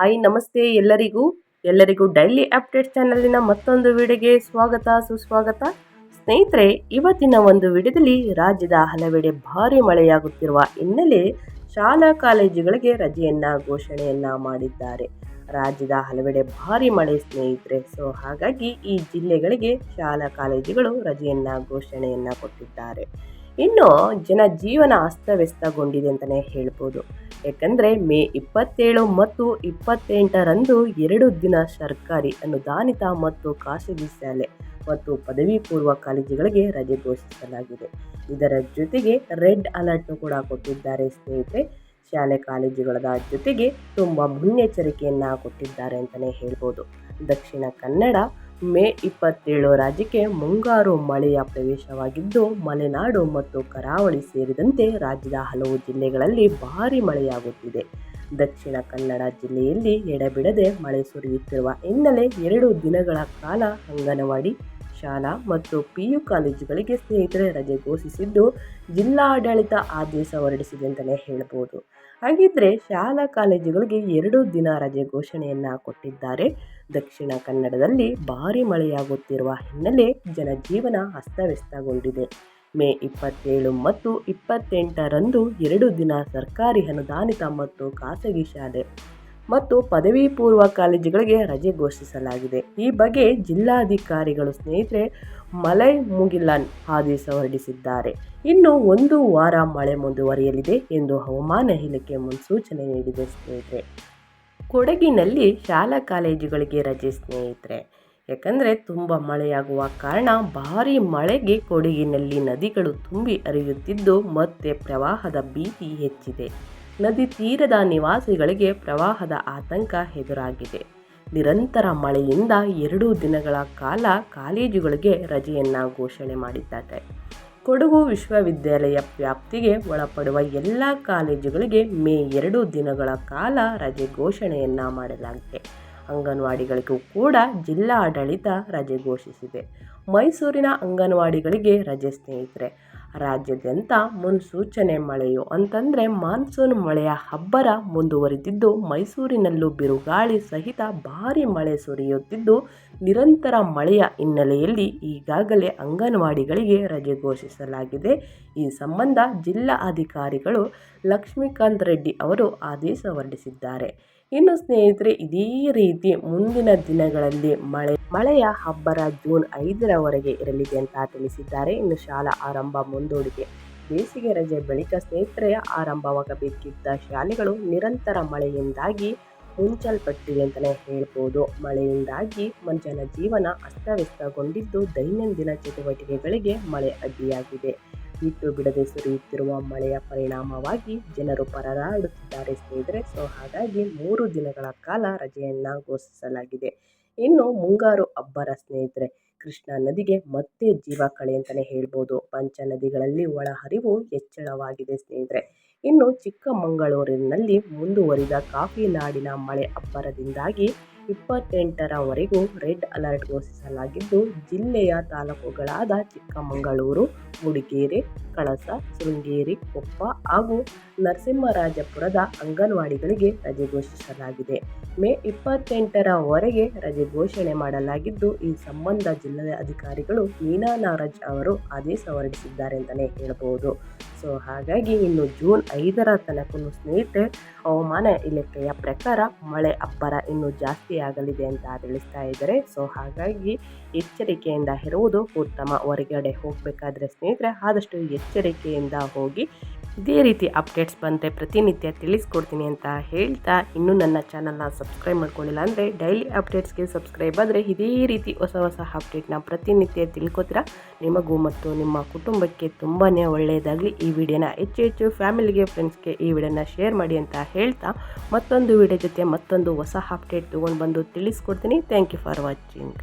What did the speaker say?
Hi, ನಮಸ್ತೆ ಎಲ್ಲರಿಗೂ. ಎಲ್ಲರಿಗೂ ಡೈಲಿ ಅಪ್ಡೇಟ್ ಚಾನಲಿನ ಮತ್ತೊಂದು ವಿಡಿಯೋಗೆ ಸ್ವಾಗತ, ಸುಸ್ವಾಗತ. ಸ್ನೇಹಿತರೆ, ಇವತ್ತಿನ ಒಂದು ವಿಡಿಯೋದಲ್ಲಿ ರಾಜ್ಯದ ಹಲವೆಡೆ ಭಾರಿ ಮಳೆಯಾಗುತ್ತಿರುವ ಹಿನ್ನೆಲೆ ಶಾಲಾ ಕಾಲೇಜುಗಳಿಗೆ ರಜೆಯನ್ನ ಘೋಷಣೆಯನ್ನ ಮಾಡಿದ್ದಾರೆ. ರಾಜ್ಯದ ಹಲವೆಡೆ ಭಾರಿ ಮಳೆ ಸ್ನೇಹಿತರೆ. ಸೊ ಹಾಗಾಗಿ ಈ ಜಿಲ್ಲೆಗಳಿಗೆ ಶಾಲಾ ಕಾಲೇಜುಗಳು ರಜೆಯನ್ನ ಘೋಷಣೆಯನ್ನ ಕೊಟ್ಟಿದ್ದಾರೆ. ಇನ್ನು ಜನ ಜೀವನ ಅಸ್ತವ್ಯಸ್ತಗೊಂಡಿದೆ ಅಂತಲೇ ಹೇಳ್ಬೋದು. ಯಾಕಂದರೆ ಮೇ ಇಪ್ಪತ್ತೇಳು ಮತ್ತು ಇಪ್ಪತ್ತೆಂಟರಂದು ಎರಡು ದಿನ ಸರ್ಕಾರಿ ಅನುದಾನಿತ ಮತ್ತು ಖಾಸಗಿ ಶಾಲೆ ಮತ್ತು ಪದವಿ ಪೂರ್ವ ಕಾಲೇಜುಗಳಿಗೆ ರಜೆ ಘೋಷಿಸಲಾಗಿದೆ. ಇದರ ಜೊತೆಗೆ ರೆಡ್ ಅಲರ್ಟ್ ಕೂಡ ಕೊಟ್ಟಿದ್ದಾರೆ ಸ್ನೇಹಿತರೆ. ಶಾಲೆ ಕಾಲೇಜುಗಳ ಜೊತೆಗೆ ತುಂಬ ಮುನ್ನೆಚ್ಚರಿಕೆಯನ್ನು ಕೊಟ್ಟಿದ್ದಾರೆ ಅಂತಲೇ ಹೇಳ್ಬೋದು. ದಕ್ಷಿಣ ಕನ್ನಡ ಮೇ ಇಪ್ಪತ್ತೇಳು ರಾಜ್ಯಕ್ಕೆ ಮುಂಗಾರು ಮಳೆಯ ಪ್ರವೇಶವಾಗಿದ್ದು, ಮಲೆನಾಡು ಮತ್ತು ಕರಾವಳಿ ಸೇರಿದಂತೆ ರಾಜ್ಯದ ಹಲವು ಜಿಲ್ಲೆಗಳಲ್ಲಿ ಭಾರಿ ಮಳೆಯಾಗುತ್ತಿದೆ. ದಕ್ಷಿಣ ಕನ್ನಡ ಜಿಲ್ಲೆಯಲ್ಲಿ ಎಡಬಿಡದೆ ಮಳೆ ಸುರಿಯುತ್ತಿರುವ ಹಿನ್ನೆಲೆ ಎರಡು ದಿನಗಳ ಕಾಲ ಅಂಗನವಾಡಿ ಶಾಲಾ ಮತ್ತು ಪಿಯು ಕಾಲೇಜುಗಳಿಗೆ ಸ್ನೇಹಿತರೆ ರಜೆ ಘೋಷಿಸಿದ್ದು ಜಿಲ್ಲಾಡಳಿತ ಆದೇಶ ಹೊರಡಿಸಿದೆ ಅಂತಲೇ ಹೇಳ್ಬೋದು. ಹಾಗಿದ್ರೆ ಶಾಲಾ ಕಾಲೇಜುಗಳಿಗೆ ಎರಡು ದಿನ ರಜೆ ಘೋಷಣೆಯನ್ನು ಕೊಟ್ಟಿದ್ದಾರೆ. ದಕ್ಷಿಣ ಕನ್ನಡದಲ್ಲಿ ಭಾರಿ ಮಳೆಯಾಗುತ್ತಿರುವ ಹಿನ್ನೆಲೆ ಜನಜೀವನ ಅಸ್ತವ್ಯಸ್ತಗೊಂಡಿದೆ. ಮೇ ಇಪ್ಪತ್ತೇಳು ಮತ್ತು ಇಪ್ಪತ್ತೆಂಟರಂದು ಎರಡು ದಿನ ಸರ್ಕಾರಿ ಅನುದಾನಿತ ಮತ್ತು ಖಾಸಗಿ ಶಾಲೆ ಮತ್ತು ಪದವಿ ಪೂರ್ವ ಕಾಲೇಜುಗಳಿಗೆ ರಜೆ ಘೋಷಿಸಲಾಗಿದೆ. ಈ ಬಗ್ಗೆ ಜಿಲ್ಲಾಧಿಕಾರಿಗಳು ಸ್ನೇಹಿತರೆ ಮಲೈ ಮುಗಿಲನ್ ಆದೇಶ ಹೊರಡಿಸಿದ್ದಾರೆ. ಇನ್ನು ಒಂದು ವಾರ ಮಳೆ ಮುಂದುವರಿಯಲಿದೆ ಎಂದು ಹವಾಮಾನ ಇಲಾಖೆ ಮುನ್ಸೂಚನೆ ನೀಡಿದೆ ಸ್ನೇಹಿತರೆ. ಕೊಡಗಿನಲ್ಲಿ ಶಾಲಾ ಕಾಲೇಜುಗಳಿಗೆ ರಜೆ ಸ್ನೇಹಿತರೆ. ಯಾಕಂದರೆ ತುಂಬ ಮಳೆಯಾಗುವ ಕಾರಣ ಭಾರಿ ಮಳೆಗೆ ಕೊಡಗಿನಲ್ಲಿ ನದಿಗಳು ತುಂಬಿ ಹರಿಯುತ್ತಿದ್ದು ಮತ್ತೆ ಪ್ರವಾಹದ ಭೀತಿ ಹೆಚ್ಚಿದೆ. ನದಿ ತೀರದ ನಿವಾಸಿಗಳಿಗೆ ಪ್ರವಾಹದ ಆತಂಕ ಎದುರಾಗಿದೆ. ನಿರಂತರ ಮಳೆಯಿಂದ ಎರಡು ದಿನಗಳ ಕಾಲ ಕಾಲೇಜುಗಳಿಗೆ ರಜೆಯನ್ನು ಘೋಷಣೆ ಮಾಡಿದ್ದಾರೆ. ಕೊಡಗು ವಿಶ್ವವಿದ್ಯಾಲಯ ವ್ಯಾಪ್ತಿಗೆ ಒಳಪಡುವ ಎಲ್ಲ ಕಾಲೇಜುಗಳಿಗೆ ಮೇ ಎರಡು ದಿನಗಳ ಕಾಲ ರಜೆ ಘೋಷಣೆಯನ್ನು ಮಾಡಲಾಗಿದೆ. ಅಂಗನವಾಡಿಗಳಿಗೂ ಕೂಡ ಜಿಲ್ಲಾಡಳಿತ ರಜೆ ಘೋಷಿಸಿದೆ. ಮೈಸೂರಿನ ಅಂಗನವಾಡಿಗಳಿಗೆ ರಜೆ ಸ್ನೇಹಿತರೆ ರಾಜ್ಯಾದ್ಯಂತ ಮುನ್ಸೂಚನೆ ಮಳೆಯು ಅಂತಂದರೆ ಮಾನ್ಸೂನ್ ಮಳೆಯ ಹಬ್ಬರ ಮುಂದುವರಿದಿದ್ದು, ಮೈಸೂರಿನಲ್ಲೂ ಬಿರುಗಾಳಿ ಸಹಿತ ಭಾರಿ ಮಳೆ ಸುರಿಯುತ್ತಿದ್ದು, ನಿರಂತರ ಮಳೆಯ ಹಿನ್ನೆಲೆಯಲ್ಲಿ ಈಗಾಗಲೇ ಅಂಗನವಾಡಿಗಳಿಗೆ ರಜೆ ಘೋಷಿಸಲಾಗಿದೆ. ಈ ಸಂಬಂಧ ಜಿಲ್ಲಾ ಅಧಿಕಾರಿಗಳು ಲಕ್ಷ್ಮೀಕಾಂತ್ ರೆಡ್ಡಿ ಅವರು ಆದೇಶ ಹೊರಡಿಸಿದ್ದಾರೆ. ಇನ್ನು ಸ್ನೇಹಿತರೆ, ಇದೇ ರೀತಿ ಮುಂದಿನ ದಿನಗಳಲ್ಲಿ ಮಳೆ, ಮಳೆಯ ಹಬ್ಬರ ಜೂನ್ ಐದರವರೆಗೆ ಇರಲಿದೆ ಅಂತ ತಿಳಿಸಿದ್ದಾರೆ. ಇನ್ನು ಶಾಲಾ ಆರಂಭ ಮುಂದೂಡಿಕೆ ಬೇಸಿಗೆ ರಜೆ ಬಳಿಕ ಸ್ನೇಹಿತರೆ ಆರಂಭವಾಗಬೇಕಿದ್ದ ಶಾಲೆಗಳು ನಿರಂತರ ಮಳೆಯಿಂದಾಗಿ ಮುಂಚಲ್ಪಟ್ಟಿದೆ ಅಂತಲೇ ಹೇಳ್ಬೋದು. ಮಳೆಯಿಂದಾಗಿ ಮಂಜನ ಜೀವನ ಅಸ್ತವ್ಯಸ್ತಗೊಂಡಿದ್ದು ದೈನಂದಿನ ಚಟುವಟಿಕೆಗಳಿಗೆ ಮಳೆ ಅಡ್ಡಿಯಾಗಿದೆ. ಬಿಟ್ಟು ಬಿಡದೆ ಸುರಿಯುತ್ತಿರುವ ಮಳೆಯ ಪರಿಣಾಮವಾಗಿ ಜನರು ಪರದಾಡುತ್ತಿದ್ದಾರೆ ಸ್ನೇಹಿತರೆ. ಸೊ, ಹಾಗಾಗಿ ಮೂರು ದಿನಗಳ ಕಾಲ ರಜೆಯನ್ನು ಘೋಷಿಸಲಾಗಿದೆ. ಇನ್ನು ಮುಂಗಾರು ಅಬ್ಬರ ಸ್ನೇಹಿತರೆ, ಕೃಷ್ಣಾ ನದಿಗೆ ಮತ್ತೆ ಜೀವ ಕಳೆ ಅಂತಲೇ ಹೇಳ್ಬೋದು. ಪಂಚ ನದಿಗಳಲ್ಲಿ ಒಳಹರಿವು ಹೆಚ್ಚಳವಾಗಿದೆ ಸ್ನೇಹಿತರೆ. ಇನ್ನು ಚಿಕ್ಕಮಗಳೂರಿನಲ್ಲಿ ಮುಂದುವರಿದ ಕಾಫಿ ನಾಡಿನ ಮಳೆ ಅಬ್ಬರದಿಂದಾಗಿ ಇಪ್ಪತ್ತೆಂಟರವರೆಗೂ ರೆಡ್ ಅಲರ್ಟ್ ಘೋಷಿಸಲಾಗಿದ್ದು, ಜಿಲ್ಲೆಯ ತಾಲೂಕುಗಳಾದ ಚಿಕ್ಕಮಗಳೂರು, ಮೂಡಿಗೆರೆ, ಕಳಸ, ಶೃಂಗೇರಿ, ಕೊಪ್ಪ ಹಾಗೂ ನರಸಿಂಹರಾಜಪುರದ ಅಂಗನವಾಡಿಗಳಿಗೆ ರಜೆ ಘೋಷಿಸಲಾಗಿದೆ. ಮೇ ಇಪ್ಪತ್ತೆಂಟರವರೆಗೆ ರಜೆ ಘೋಷಣೆ ಮಾಡಲಾಗಿದ್ದು, ಈ ಸಂಬಂಧ ಜಿಲ್ಲೆಯ ಅಧಿಕಾರಿಗಳು ಮೀನಾ ನಾರಾಜ್ ಅವರು ಆದೇಶ ಹೊರಡಿಸಿದ್ದಾರೆ ಅಂತಲೇ ಹೇಳಬಹುದು ಸೊ, ಹಾಗಾಗಿ ಇನ್ನು ಜೂನ್ ಐದರ ತನಕ ಸ್ನೇಹಿತರೆ, ಹವಾಮಾನ ಇಲಾಖೆಯ ಪ್ರಕಾರ ಮಳೆ ಅಬ್ಬರ ಇನ್ನೂ ಜಾಸ್ತಿ ಆಗಲಿದೆ ಅಂತ ತಿಳಿಸ್ತಾ ಇದ್ದಾರೆ. ಸೊ ಹಾಗಾಗಿ ಎಚ್ಚರಿಕೆಯಿಂದ ಇರುವುದು ಉತ್ತಮ. ಹೊರಗಡೆ ಹೋಗಬೇಕಾದ್ರೆ ಸ್ನೇಹಿತರೆ, ಆದಷ್ಟು ಎಚ್ಚರಿಕೆಯಿಂದ ಹೋಗಿ ಇದೇ ರೀತಿ ಅಪ್ಡೇಟ್ಸ್ ಬಂದರೆ ಪ್ರತಿನಿತ್ಯ ತಿಳಿಸ್ಕೊಡ್ತೀನಿ ಅಂತ ಹೇಳ್ತಾ ಇನ್ನೂ ನನ್ನ ಚಾನಲ್ನ ಸಬ್ಸ್ಕ್ರೈಬ್ ಮಾಡ್ಕೊಳ್ಳಿಲ್ಲ ಅಂದರೆ ಡೈಲಿ ಅಪ್ಡೇಟ್ಸ್ಗೆ ಸಬ್ಸ್ಕ್ರೈಬ್ ಆದರೆ ಇದೇ ರೀತಿ ಹೊಸ ಹೊಸ ಅಪ್ಡೇಟ್ನ ಪ್ರತಿನಿತ್ಯ ತಿಳ್ಕೊತೀರಾ? ನಿಮಗೂ ಮತ್ತು ನಿಮ್ಮ ಕುಟುಂಬಕ್ಕೆ ತುಂಬಾ ಒಳ್ಳೆಯದಾಗಲಿ ಈ ವಿಡಿಯೋನ ಹೆಚ್ಚು ಹೆಚ್ಚು ಫ್ಯಾಮಿಲಿಗೆ, ಫ್ರೆಂಡ್ಸ್ಗೆ ಈ ವಿಡಿಯೋನ ಶೇರ್ ಮಾಡಿ ಅಂತ ಹೇಳ್ತಾ ಮತ್ತೊಂದು ವಿಡಿಯೋ ಜೊತೆ ಮತ್ತೊಂದು ಹೊಸ ಅಪ್ಡೇಟ್ ತೊಗೊಂಡು ಬಂದು ತಿಳಿಸ್ಕೊಡ್ತೀನಿ. Thank you for watching